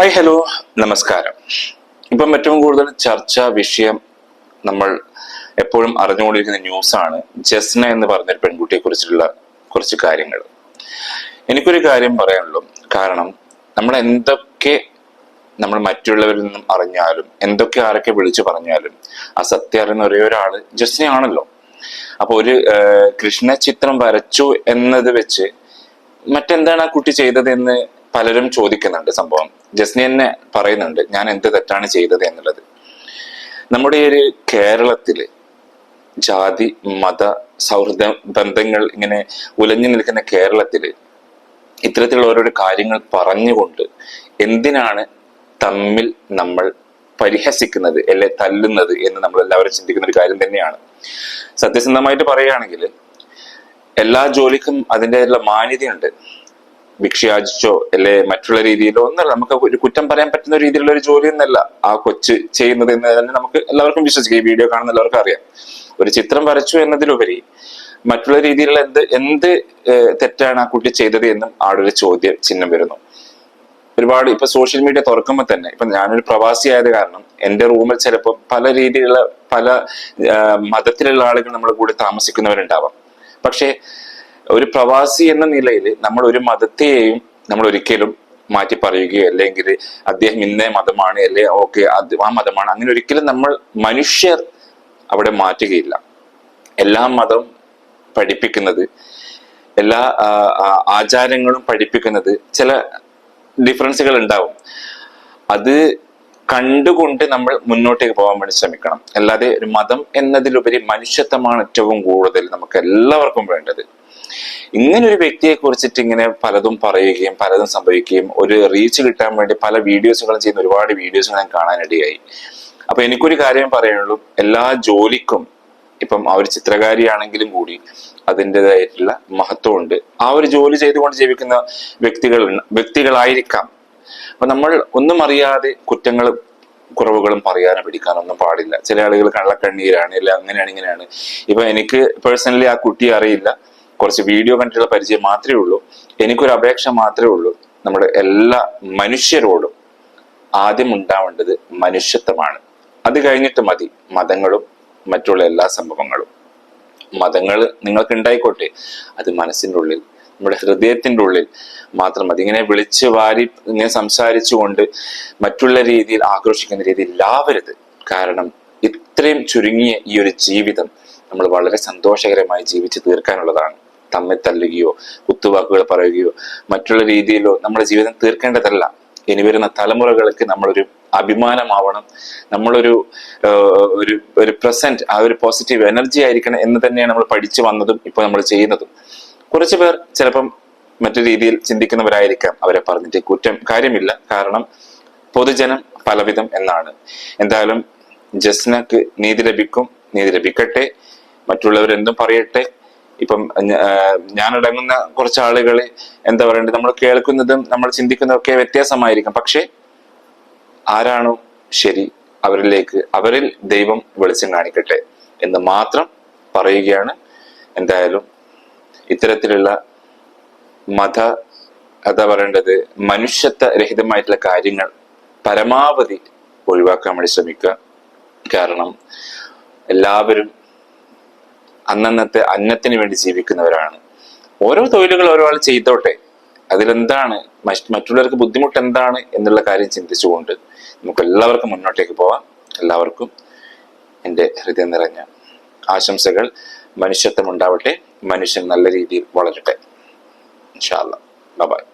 Hi hello നമസ്കാരം. ഇപ്പം ഏറ്റവും കൂടുതൽ ചർച്ചാ വിഷയം നമ്മൾ എപ്പോഴും അറിഞ്ഞുകൊണ്ടിരിക്കുന്ന ന്യൂസാണ് ജസ്ന എന്ന് പറഞ്ഞൊരു പെൺകുട്ടിയെ കുറിച്ചുള്ള കുറച്ച് കാര്യങ്ങൾ. എനിക്കൊരു കാര്യം പറയാനുള്ളൂ. കാരണം നമ്മൾ എന്തൊക്കെ നമ്മൾ മറ്റുള്ളവരിൽ നിന്നും അറിഞ്ഞാലും എന്തൊക്കെ ആരൊക്കെ വിളിച്ചു പറഞ്ഞാലും ആ സത്യം അറിയുന്ന ഒരേ ഒരാൾ ജസ്നയാണല്ലോ. അപ്പൊ ഒരു കൃഷ്ണ ചിത്രം വരച്ചു എന്നത് വെച്ച് മറ്റെന്താണ് ആ കുട്ടി ചെയ്തത് എന്ന് പലരും ചോദിക്കുന്നുണ്ട് സംഭവം. ജസ്നി തന്നെ പറയുന്നുണ്ട് ഞാൻ എന്ത് തെറ്റാണ് ചെയ്തത് എന്നുള്ളത്. നമ്മുടെ ഒരു കേരളത്തിൽ ജാതി മത സൗഹൃദ ബന്ധങ്ങൾ ഇങ്ങനെ ഉലഞ്ഞു നിൽക്കുന്ന കേരളത്തിൽ ഇത്തരത്തിലുള്ള ഓരോരോ കാര്യങ്ങൾ പറഞ്ഞുകൊണ്ട് എന്തിനാണ് തമ്മിൽ നമ്മൾ പരിഹസിക്കുന്നത് അല്ലെ തല്ലുന്നത് എന്ന് നമ്മൾ എല്ലാവരും ചിന്തിക്കുന്ന ഒരു കാര്യം തന്നെയാണ്. സത്യസന്ധമായിട്ട് പറയുകയാണെങ്കിൽ എല്ലാ ജോലിക്കും അതിന്റെതായിട്ടുള്ള മാന്യതയുണ്ട്. ഭിക്ഷയാചിച്ചോ അല്ലെ മറ്റുള്ള രീതിയിലോ ഒന്നല്ല. നമുക്ക് ഒരു കുറ്റം പറയാൻ പറ്റുന്ന രീതിയിലുള്ള ഒരു ജോലി ഒന്നല്ല ആ കൊച്ച് ചെയ്യുന്നത് എന്ന് തന്നെ നമുക്ക് എല്ലാവർക്കും വിശ്വസിക്കാം. ഈ വീഡിയോ കാണുന്ന എല്ലാവർക്കും അറിയാം. ഒരു ചിത്രം വരച്ചു എന്നതിലുപരി മറ്റുള്ള രീതിയിലുള്ള എന്ത് എന്ത് തെറ്റാണ് ആ കുട്ടി ചെയ്തത് എന്നും ആടൊരു ചോദ്യ ചിഹ്നം വരുന്നു. ഒരുപാട് ഇപ്പൊ സോഷ്യൽ മീഡിയ തുറക്കുമ്പോൾ തന്നെ ഇപ്പൊ ഞാനൊരു പ്രവാസി ആയത് കാരണം എന്റെ റൂമിൽ ചിലപ്പോൾ പല രീതിയിലുള്ള പല മതത്തിലുള്ള ആളുകൾ നമ്മുടെ കൂടെ താമസിക്കുന്നവരുണ്ടാവാം. പക്ഷേ ഒരു പ്രവാസി എന്ന നിലയിൽ നമ്മൾ ഒരു മതത്തെയും നമ്മൾ ഒരിക്കലും മാറ്റി പറയുകയോ അല്ലെങ്കിൽ അദ്ദേഹം ഇന്നേ മതമാണ് അല്ലെ ഓക്കെ ആ മതമാണ്. അങ്ങനെ ഒരിക്കലും നമ്മൾ മനുഷ്യർ അവിടെ മാറ്റുകയില്ല. എല്ലാ മതം പഠിപ്പിക്കുന്നത് എല്ലാ ആചാരങ്ങളും പഠിപ്പിക്കുന്നത് ചില ഡിഫറൻസുകൾ ഉണ്ടാവും. അത് കണ്ടുകൊണ്ട് നമ്മൾ മുന്നോട്ടേക്ക് പോകാൻ വേണ്ടി ശ്രമിക്കണം. അല്ലാതെ ഒരു മതം എന്നതിലുപരി മനുഷ്യത്വമാണ് ഏറ്റവും കൂടുതൽ നമുക്ക് എല്ലാവർക്കും വേണ്ടത്. ഇങ്ങനെ ഒരു വ്യക്തിയെ കുറിച്ചിട്ട് ഇങ്ങനെ പലതും പറയുകയും പലതും സംഭവിക്കുകയും ഒരു റീച്ച് കിട്ടാൻ വേണ്ടി പല വീഡിയോസുകളും ചെയ്യുന്ന ഒരുപാട് വീഡിയോസ് ഞാൻ കാണാനിടയായി അപ്പൊ എനിക്കൊരു കാര്യം പറയാനുള്ളൂ. എല്ലാ ജോലിക്കും ഇപ്പം ആ ഒരു ചിത്രകാരിയാണെങ്കിലും കൂടി അതിന്റെതായിട്ടുള്ള മഹത്വമുണ്ട്. ആ ഒരു ജോലി ചെയ്തുകൊണ്ട് ജീവിക്കുന്ന വ്യക്തികൾ വ്യക്തികളായിരിക്കാം. അപ്പൊ നമ്മൾ ഒന്നും അറിയാതെ കുറ്റങ്ങൾ കുറവുകളും പറയാനോ പിടിക്കാനോ ഒന്നും പാടില്ല. ചില ആളുകൾ കള്ളക്കണ്ണീരാണ് ഇല്ല അങ്ങനെയാണ് ഇങ്ങനെയാണ്. ഇപ്പൊ എനിക്ക് പേഴ്സണലി ആ കുട്ടിയെ അറിയില്ല. കുറച്ച് വീഡിയോ കണ്ടിട്ടുള്ള പരിചയം മാത്രമേ ഉള്ളൂ. എനിക്കൊരു അപേക്ഷ മാത്രമേ ഉള്ളൂ. നമ്മുടെ എല്ലാ മനുഷ്യരോടും ആദ്യം ഉണ്ടാവേണ്ടത് മനുഷ്യത്വമാണ്. അത് കഴിഞ്ഞിട്ട് മതി. മതങ്ങളും മറ്റുള്ള എല്ലാ സംഭവങ്ങളും. മതങ്ങൾ നിങ്ങൾക്ക് ഉണ്ടായിക്കോട്ടെ. അത് മനസ്സിന്റെ ഉള്ളിൽ നമ്മുടെ ഹൃദയത്തിന്റെ ഉള്ളിൽ മാത്രം മതി. ഇങ്ങനെ വിളിച്ച് വാരി ഇങ്ങനെ സംസാരിച്ചുകൊണ്ട് മറ്റുള്ള രീതിയിൽ ആക്രോശിക്കുന്ന രീതിയിൽ ലാവരുത് കാരണം ഇത്രയും ചുരുങ്ങിയ ഈ ഒരു ജീവിതം നമ്മൾ വളരെ സന്തോഷകരമായി ജീവിച്ച് തീർക്കാനുള്ളതാണ്. തമ്മിൽ തല്ലുകയോ കുത്തുവാക്കുകൾ പറയുകയോ മറ്റുള്ള രീതിയിലോ നമ്മുടെ ജീവിതം തീർക്കേണ്ടതല്ല. ഇനി വരുന്ന തലമുറകൾക്ക് നമ്മളൊരു അഭിമാനമാവണം. നമ്മളൊരു ഒരു ഒരു പ്രസന്റ് ആ ഒരു പോസിറ്റീവ് എനർജി ആയിരിക്കണം എന്ന് തന്നെയാണ് നമ്മൾ പഠിച്ചു വന്നതും ഇപ്പൊ നമ്മൾ ചെയ്യുന്നതും. കുറച്ച് പേർ ചിലപ്പം മറ്റു രീതിയിൽ ചിന്തിക്കുന്നവരായിരിക്കാം. അവരെ പറഞ്ഞിട്ട് കുറ്റം കാര്യമില്ല. കാരണം പൊതുജനം പലവിധം എന്നാണ്. എന്തായാലും ജസ്നക്ക് നീതി ലഭിക്കും. നീതി ലഭിക്കട്ടെ. മറ്റുള്ളവരെന്തും പറയട്ടെ. ഇപ്പം ഞാനടങ്ങുന്ന കുറച്ച് ആളുകൾ എന്താ പറയണ്ടത് നമ്മൾ കേൾക്കുന്നതും നമ്മൾ ചിന്തിക്കുന്നതും ഒക്കെ വ്യത്യാസമായിരിക്കും. പക്ഷെ ആരാണോ ശരി അവരിലേക്ക് അവരിൽ ദൈവം വെളിച്ചം കാണിക്കട്ടെ എന്ന് മാത്രം പറയുകയാണ്. എന്തായാലും ഇത്തരത്തിലുള്ള മത എന്താ പറയേണ്ടത് മനുഷ്യത്വ രഹിതമായിട്ടുള്ള കാര്യങ്ങൾ പരമാവധി ഒഴിവാക്കാൻ വേണ്ടി ശ്രമിക്കുക. കാരണം എല്ലാവരും അന്നന്നത്തെ അന്നത്തിന് വേണ്ടി ജീവിക്കുന്നവരാണ്. ഓരോ തൊഴിലുകൾ ഓരോ ആൾ ചെയ്തോട്ടെ. അതിലെന്താണ്? മറ്റ് മറ്റുള്ളവർക്ക് ബുദ്ധിമുട്ട് എന്താണ് എന്നുള്ള കാര്യം ചിന്തിച്ചുകൊണ്ട് നമുക്ക് എല്ലാവർക്കും മുന്നോട്ടേക്ക് പോവാം. എല്ലാവർക്കും എന്റെ ഹൃദയം നിറഞ്ഞ ആശംസകൾ. മനുഷ്യത്വം ഉണ്ടാവട്ടെ. മനുഷ്യൻ നല്ല രീതിയിൽ വളരട്ടെ. ഇൻഷാല്ല ബൈ.